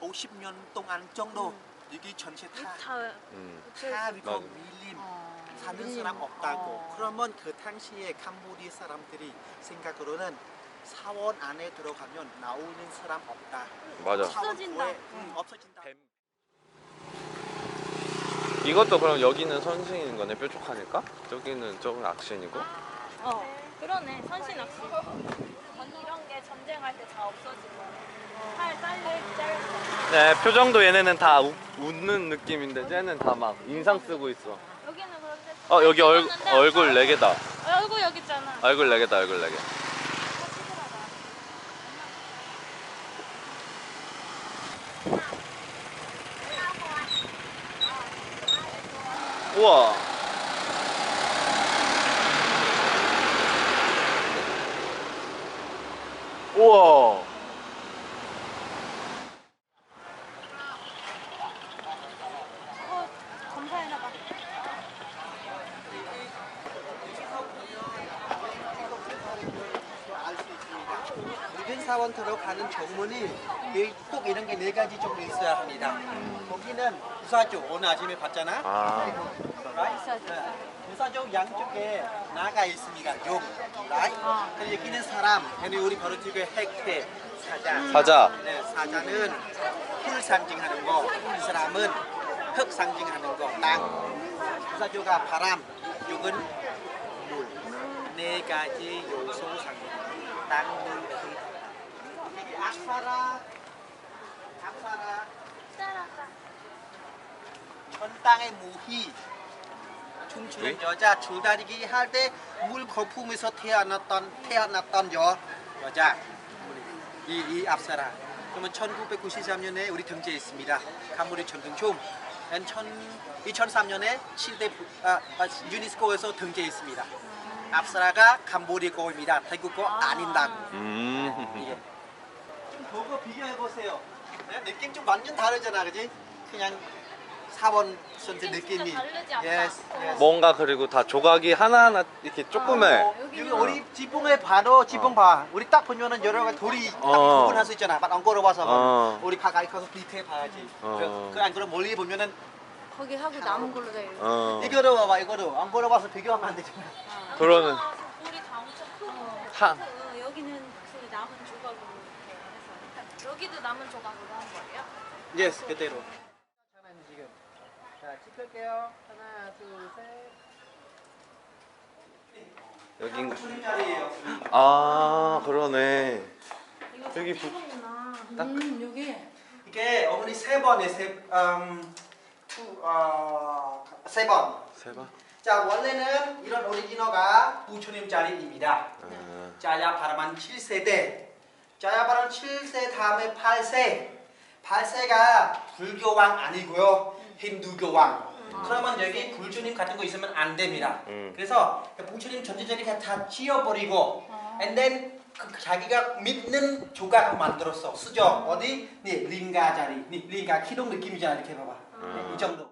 150년 동안 정도 여기 전체 다, 다 음. 다 이거 맞아. 밀림 어, 사는 밀림. 사람 없다고. 어. 그러면 그 당시에 캄보디아 사람들이 생각으로는 사원 안에 들어가면 나오는 사람 없다. 맞아. 사원 없어진다. 구에, 응, 없어진다. 이것도 그럼 여기는 선생인 거네 뾰족하니까? 저기는 저건 악신이고? 어 그러네 선신학시 이런 게 전쟁할 때 다 없어지고 잘릴 네 표정도 얘네는 다 우- 웃는 느낌인데 쟤는 다 막 인상 쓰고 있어. 여기는 그런데 어 여기 얼, 얼굴 네 개다. 어, 얼굴 여기 있잖아. 얼굴 네 개다 얼굴 네 개. 우와. 우와 어, 검사해놔봐 알수 있습니다. 모든 사원 들어가는 정문이 네- 꼭 이런 게 네 가지 정도 있어야 합니다. 거기는 부사조 오늘 아침에 봤잖아. 아 Right? 네. 부사조 양쪽에 나가 있습니다. 용, right? 아. 그리고 여기는 사람, 얘는 우리 바로 지금 핵대 사자. 사자 네, 사자는 풀 상징하는 거, 이 사람은 흙 상징하는 거, 땅. 부사조가 바람, 용은 물. 네 가지 요소 상징. 땅, 물, 흙. 여기 악사라, 악사라, 전 땅의 무희. 춤추는 네? 여자 줄다리기 할 때 물 거품에서 태어났던 태어났던 여 여자. 이, 이 앞사라 그러면 1993년에 우리 등재에 있습니다. 간물의 전등춤 2003년에 7대 아, 아, 유네스코에서 등재해 있습니다. 앞사라가 캄보디아 거입니다. 태국 거 아닌다고. 음. 이게 보고 비교해 보세요. 네, 느낌 좀 완전 다르잖아 그지? 그냥 4번 선생 느낌 진짜 느낌이 다르지, yes, yes. 뭔가 그리고 다 조각이 하나하나 이렇게 조그매 어, 여기 우리 지붕에 봐도 지붕 봐. 우리 딱 보면은 여러 가지 돌이 딱 어. 구분할 수 있잖아. 막 엉거려 봐서 어. 우리 가까이 가서 밑에 봐야지. 어. 그안 그럼 멀리 보면은 거기 하고 남은 걸로 돼어 이거로 봐봐 이거로 엉거려 봐서 비교하면 안 되잖아. 그러는 우리 다 엄청 크고 하. 그 여기는 그 남은 조각으로 이렇게 해서 여기도 남은 조각으로 한 거예요? 예스 그대로. 자 찍을게요. 하나 둘 셋. 여긴 줄임 자리예요. 아 그러네 여기 부... 딱음 여기 이게 어머니 세 번에 세 음, 투, 어, 세 번. 세봐 자 원래는 이런 오리지널가 부처님 자리입니다. 아, 자야바라만 7세대 자야 바람 7세 다음에 8세 8세가 불교왕 아니고요 힌두교왕. 그러면 여기 불주님 같은 거 있으면 안 됩니다. 음. 그래서 부처님 전체적인 다 지워버리고 and then 그 자기가 믿는 조각을 만들었어. 쓰죠 어디? 네 링가 자리. 네, 링가 키동 느낌이잖아. 이렇게 봐봐. 네, 이 정도